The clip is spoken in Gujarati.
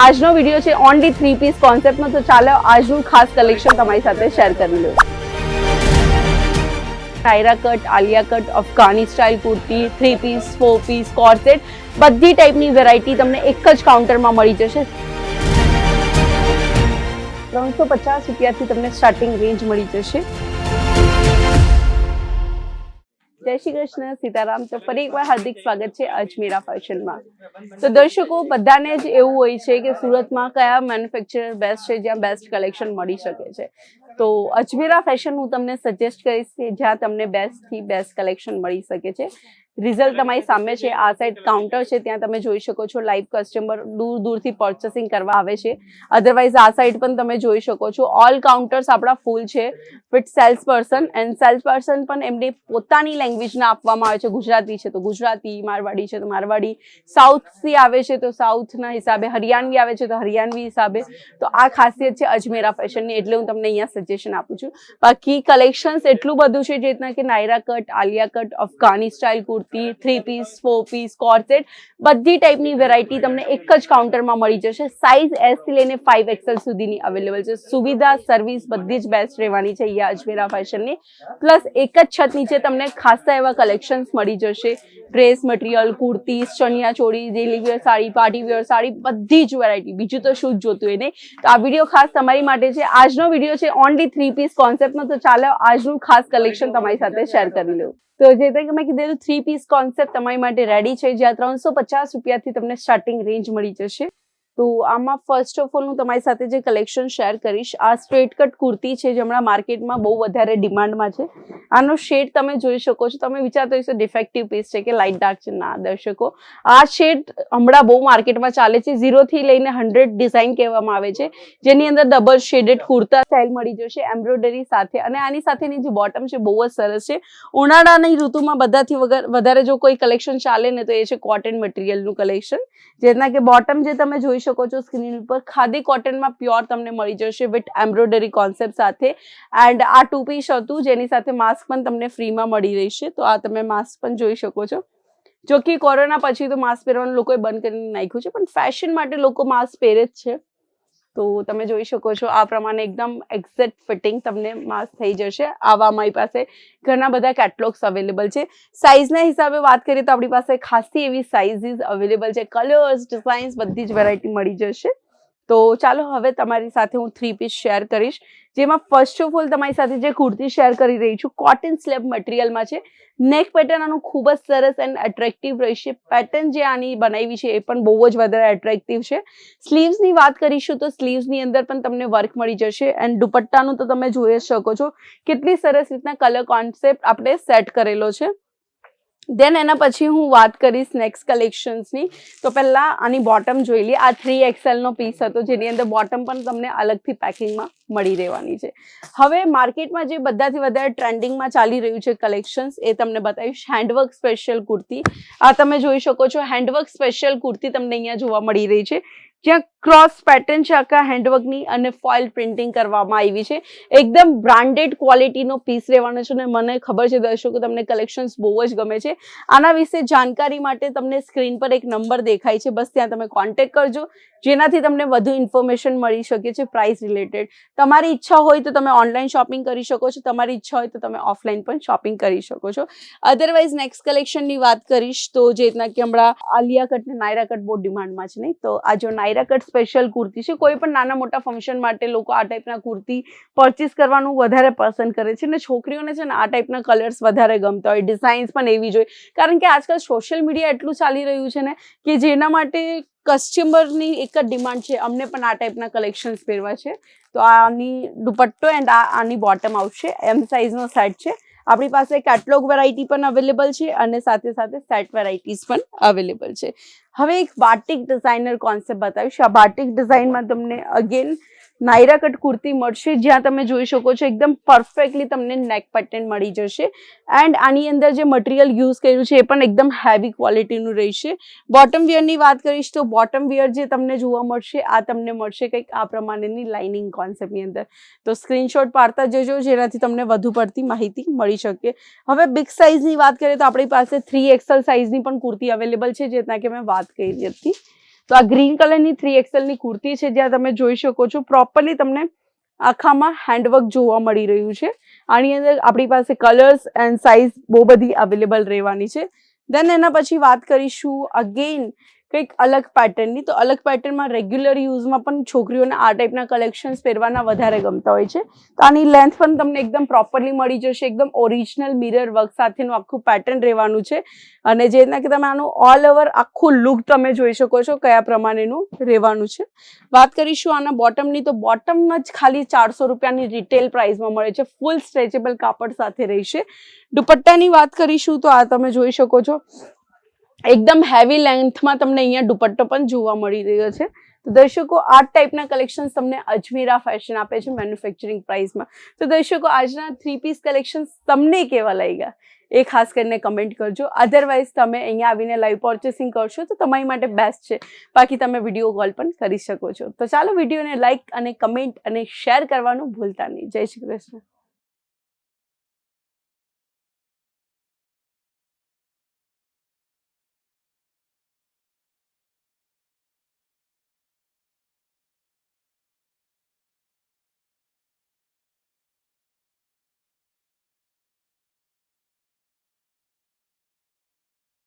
આજનો વીડિયો છે ઓનલી થ્રી પીસ કોન્સેપ્ટમાં તો ચાલો આજનું ખાસ કલેક્શન તમારી સાથે શેર કરી લઉં. ટાયરા cut Alia cut Afghani style kurti three piece four piece corset બધી ટાઈપની વેરાયટી તમને એક જ કાઉન્ટરમાં મળી જશે. ત્રણસો પચાસ રૂપિયાથી તમને સ્ટાર્ટિંગ રેન્જ મળી જશે. જય શ્રી કૃષ્ણ, સીતારામ તો ફરી એકવાર હાર્દિક સ્વાગત છે અજમેરા ફેશનમાં. તો દર્શકો, બધાને જ એવું હોય છે કે સુરતમાં કયા મેન્યુફેક્ચરર બેસ્ટ છે, જ્યાં બેસ્ટ કલેક્શન મળી શકે છે. તો અજમેરા ફેશન હું તમને સજેસ્ટ કરીશ કે જ્યાં તમને બેસ્ટથી બેસ્ટ કલેક્શન મળી શકે છે. રિઝલ્ટ તમારી સામે છે આ સાઈડ કાઉન્ટર છે ત્યાં તમે જોઈ શકો છો લાઈવ કસ્ટમર દૂર દૂરથી પર્ચેસિંગ કરવા આવે છે. અધરવાઇઝ આ સાઈડ પણ તમે જોઈ શકો છો. ઓલ કાઉન્ટર્સ આપણા ફૂલ છે with sales person and sales person પણ એમની પોતાની લેંગ્વેજના આપવામાં આવે છે. ગુજરાતી છે તો ગુજરાતી મારવાડી છે તો મારવાડી. સાઉથથી આવે છે તો સાઉથના હિસાબે હરિયાણવી આવે છે તો હરિયાણવી હિસાબે. તો આ ખાસિયત છે અજમેરા ફેશનની એટલે હું તમને અહીંયા સજેશન આપું છું. બાકી કલેક્શન્સ એટલું બધું છે જે રીતના કે Naira cut Alia cut Afghani style kurti three piece four piece corset બધી ટાઈપની વેરાયટી તમને એક જ કાઉન્ટરમાં મળી જશે. સાઇઝ એસથી લઈને ફાઈવ એક્સેલ સુધીની અવેલેબલ છે. સુવિધા સર્વિસ બધી જ બેસ્ટ રહેવાની છે અહીંયા અજમેરા ફેશનની પ્લસ એક જ છત નીચે તમને ખાસા એવા કલેક્શન્સ મળી જશે. Dress material kurti, chaniya choli daily wear sari party wear sari, બધી જ વેરાયટી બીજું તો શું જ જોતું હોય નહીં. તો આ વીડિયો ખાસ તમારી માટે છે. આજનો વીડિયો છે ઓનલી થ્રી પીસ કોન્સેપ્ટનો તો ચાલો આજનું ખાસ કલેક્શન તમારી સાથે શેર કરી લઉં. તો જે રીતે મેં કીધેલું થ્રી પીસ કોન્સેપ્ટ તમારી માટે રેડી છે. જ્યાં ત્રણસો પચાસ રૂપિયાથી તમને સ્ટાર્ટિંગ રેન્જ મળી જશે. તો આમાં ફર્સ્ટ ઓફ ઓલ હું તમારી સાથે જે કલેક્શન શેર કરીશ, આ સ્ટ્રેટ કટ કુર્તી છે જે હમણાં માર્કેટમાં બહુ વધારે ડિમાન્ડમાં છે. આનો શેડ તમે જોઈ શકો છો. તમે વિચારતો હશો ડિફેક્ટિવ પીસ છે કે લાઇટ ડાર્ક છે. ના, દર્શકો, આ શેડ હમણાં બહુ માર્કેટમાં ચાલે છે. ઝીરોથી લઈને હંડ્રેડ ડિઝાઇન કહેવામાં આવે છે. જેની અંદર ડબલ શેડેડ કુર્તા સ્ટાઇલ મળી જશે એમ્બ્રોઇડરી સાથે. અને આની સાથેની જે બોટમ છે, બહુ જ સરસ છે. ઉનાળાની ઋતુમાં બધાથી વગર, વધારે જો કોઈ કલેક્શન ચાલે ને તો એ છે કોટન મટીરિયલનું કલેક્શન જેના કે બોટમ જે તમે જોઈ શકો છો સ્ક્રીન ઉપર. ખાદી કોટનમાં પ્યોર તમને મળી જશે વિથ એમ્બ્રોઇડરી કોન્સેપ્ટ સાથે. એન્ડ આ ટુ પીસ હતું જેની સાથે માસ્ક પણ તમને ફ્રીમાં મળી રહેશે. તો આ તમે માસ્ક પણ જોઈ શકો છો. જો કે કોરોના પછી તો માસ્ક પહેરવાનું લોકોએ બંધ કરીને નાખ્યું છે. પણ ફેશન માટે લોકો માસ્ક પહેરે જ છે. તો તમે જોઈ શકો છો આ પ્રમાણે એકદમ એક્ઝેક્ટ ફિટિંગ તમને માસ્ક થઈ જશે. આવા અમારી પાસે ઘણા બધા કેટલોગ્સ અવેલેબલ છે. સાઇઝના હિસાબે વાત કરીએ તો આપણી પાસે ખાસી એવી સાઇઝીસ અવેલેબલ છે. કલર્સ ડિઝાઇન્સ બધી જ વેરાયટી મળી જશે. તો ચાલો હવે તમારી સાથે હું થ્રી પીસ શેર કરીશ. જેમાં ફર્સ્ટ ઓફ ઓલ તમારી સાથે જે કુર્તી શેર કરી રહી છું કોટન સ્લેબ મટીરિયલમાં છે. નેક પેટર્ન આનું ખૂબ જ સરસ એન્ડ એટ્રેક્ટિવ રહેશે પેટર્ન જે આની બનાવી છે એ પણ બહુ જ વધારે એટ્રેક્ટિવ છે. સ્લીવ્સની વાત કરીશું તો સ્લીવ્સની અંદર પણ તમને વર્ક મળી જશે એન્ડ દુપટ્ટાનું તો તમે જોઈ શકો છો. કેટલી સરસ રીતના કલર કોન્સેપ્ટ આપણે સેટ કરેલો છે. દેન એના પછી હું વાત કરીશ નેક્સ્ટ કલેક્શન્સની તો પહેલાં આની બોટમ જોઈ લઈએ આ થ્રી એક્સેલનો પીસ હતો, જેની અંદર બોટમ પણ તમને અલગથી પેકિંગમાં મળી રહેવાની છે. હવે માર્કેટમાં જે બધાથી વધારે ટ્રેન્ડિંગમાં ચાલી રહ્યું છે કલેક્શન્સ એ તમને બતાવીશ. Handwork special kurti. આ તમે જોઈ શકો છો હેન્ડવર્ક સ્પેશિયલ કુર્તી તમને અહીંયા જોવા મળી રહી છે. જ્યાં ક્રોસ પેટર્ન છે આખા હેન્ડવર્કની અને ફોઇલ પ્રિન્ટિંગ કરવામાં આવી છે. એકદમ બ્રાન્ડેડ ક્વોલિટીનો પીસ રહેવાનો છે અને મને ખબર છે દર્શકો, તમને કલેક્શન્સ બહુ જ ગમે છે. આના વિશે જાણકારી માટે તમને સ્ક્રીન પર એક નંબર દેખાય છે. બસ ત્યાં તમે કોન્ટેક્ટ કરજો, જેનાથી તમને વધુ ઇન્ફોર્મેશન મળી શકે છે પ્રાઇસ રિલેટેડ તમારી ઈચ્છા હોય તો તમે ઓનલાઈન શોપિંગ કરી શકો છો. તમારી ઈચ્છા હોય તો તમે ઓફલાઈન પણ શોપિંગ કરી શકો છો. અધરવાઇઝ નેક્સ્ટ કલેક્શનની વાત કરીશ તો જે રીતના કે હમણાં આલિયા કટ ને નાયરા કટ બહુ ડિમાન્ડમાં છે નહીં? તો આ જો નાયરા કટ સ્પેશિયલ કુર્તી છે. કોઈ પણ નાના મોટા ફંક્શન માટે લોકો આ ટાઈપના કુર્તી પરચેસ કરવાનું વધારે પસંદ કરે છે. અને છોકરીઓને છે ને આ ટાઈપના કલર્સ વધારે ગમતા હોય. ડિઝાઇન્સ પણ એવી જોઈએ. કારણ કે આજકાલ સોશિયલ મીડિયા એટલું ચાલી રહ્યું છે ને કે જેના માટે કસ્ટમરની એક જ ડિમાન્ડ છે. અમને પણ આ ટાઈપના કલેક્શન્સ પહેરવા છે. તો આની દુપટ્ટો એન્ડ આ આની બોટમ આવશે એમ સાઇઝનો સેટ છે. આપણી પાસે કેટલોગ વેરાયટી પણ અવેલેબલ છે અને સાથે સાથે સેટ વેરાયટીઝ પણ અવેલેબલ છે. હવે એક બાટિક ડિઝાઇનર કોન્સેપ્ટ બતાવીશ. આ બાટિક ડિઝાઇનમાં તમને અગેન નાયરા કટ કુર્તી મળશે, જ્યાં તમે જોઈ શકો છો એકદમ પરફેક્ટલી તમને નેક પેટર્ન મળી જશે. એન્ડ આની અંદર જે મટીરિયલ યુઝ કર્યું છે, એ પણ એકદમ હેવી ક્વોલિટીનું રહેશે. બોટમ વિયરની વાત કરીશ તો બોટમ વિયર જે તમને જોવા મળશે, આ તમને મળશે કંઈક આ પ્રમાણેની લાઇનિંગ કોન્સેપ્ટની અંદર. તો સ્ક્રીનશોટ પાડતા જજો, જેનાથી તમને વધુ પડતી માહિતી મળી શકે. હવે બિગ સાઇઝની વાત કરીએ તો આપણી પાસે થ્રી એક્સલ સાઇઝની પણ કુર્તી અવેલેબલ છે, જેના કે મેં વાત કરી હતી. તો આ ગ્રીન કલરની થ્રી એક્સેલની કુર્તી છે, જ્યાં તમે જોઈ શકો છો પ્રોપરલી તમને આખામાં હેન્ડવર્ક જોવા મળી રહ્યું છે. આની અંદર આપણી પાસે કલર્સ એન્ડ સાઇઝ બહુ બધી અવેલેબલ રહેવાની છે. દેન એના પછી વાત કરીશું અગેન કંઈક અલગ પેટર્નની તો અલગ પેટર્નમાં રેગ્યુલર યુઝમાં પણ છોકરીઓને આ ટાઈપના કલેક્શન્સ પહેરવાના વધારે ગમતા હોય છે. તો આની લેન્થ પણ તમને એકદમ પ્રોપરલી મળી જશે. એકદમ ઓરિજિનલ મિરર વર્ક સાથેનું આખું પેટર્ન રહેવાનું છે. અને જે રીતના કે તમે આનું ઓલ ઓવર આખું લુક તમે જોઈ શકો છો કયા પ્રમાણેનું રહેવાનું છે. વાત કરીશું આના બોટમની તો બોટમમાં જ ખાલી ચારસો રૂપિયાની રિટેલ પ્રાઇસમાં મળે છે. ફૂલ સ્ટ્રેચેબલ કાપડ સાથે રહેશે. દુપટ્ટાની વાત કરીશું તો આ તમે જોઈ શકો છો. એકદમ હેવી લેન્થમાં તમને અહીંયા દુપટ્ટો પણ જોવા મળી રહ્યો છે. તો દર્શકો, આ ટાઈપના કલેક્શન તમને અજમેરા ફેશન આપે છે મેન્યુફેક્ચરિંગ પ્રાઇસમાં તો દર્શકો, આજના થ્રી પીસ કલેક્શન તમને કેવા લાગ્યા? એ ખાસ કરીને કમેન્ટ કરજો. અધરવાઇઝ તમે અહીંયા આવીને લાઈવ પર્ચેસિંગ કરશો તો તમારી માટે બેસ્ટ છે. બાકી તમે વીડિયો કોલ પણ કરી શકો છો. તો ચાલો વિડીયોને લાઈક અને કમેન્ટ અને શેર કરવાનું ભૂલતા નહીં. જય શ્રી કૃષ્ણ.